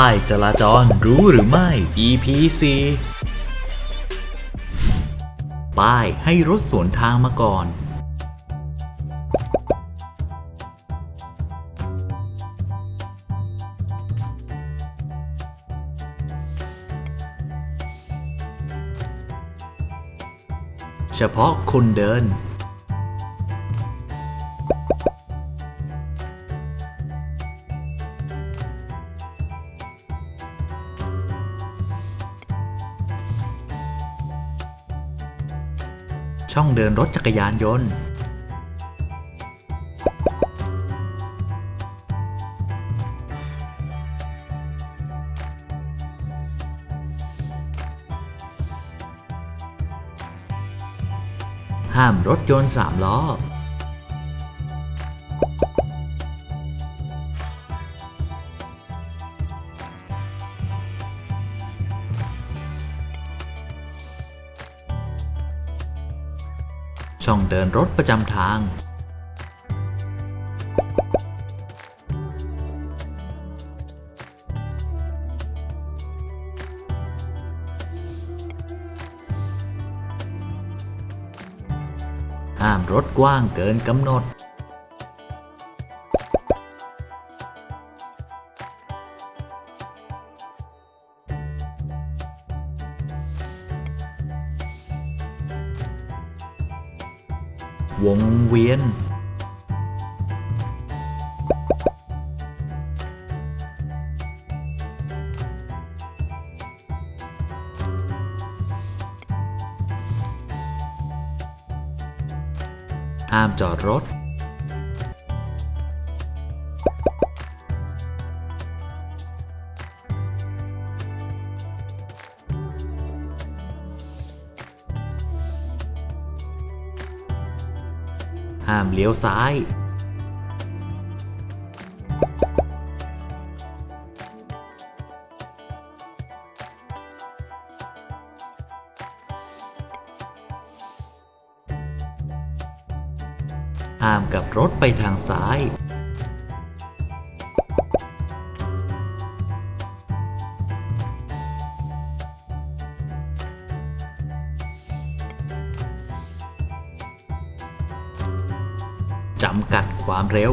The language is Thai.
ป้ายจราจรรู้หรือไม่ EP 4ป้ายให้รถสวนทางมาก่อน เฉพาะคนเดิน ช่องเดินรถจักรยานยนต์ ห้ามรถยนต์สามล้อ ช่องเดินรถประจำทาง ห้ามรถกว้างเกินกำหนด วงเวียน ห้ามจอดรถ ห้ามเลี้ยวซ้าย ห้ามกลับรถไปทางซ้าย จำกัดความเร็ว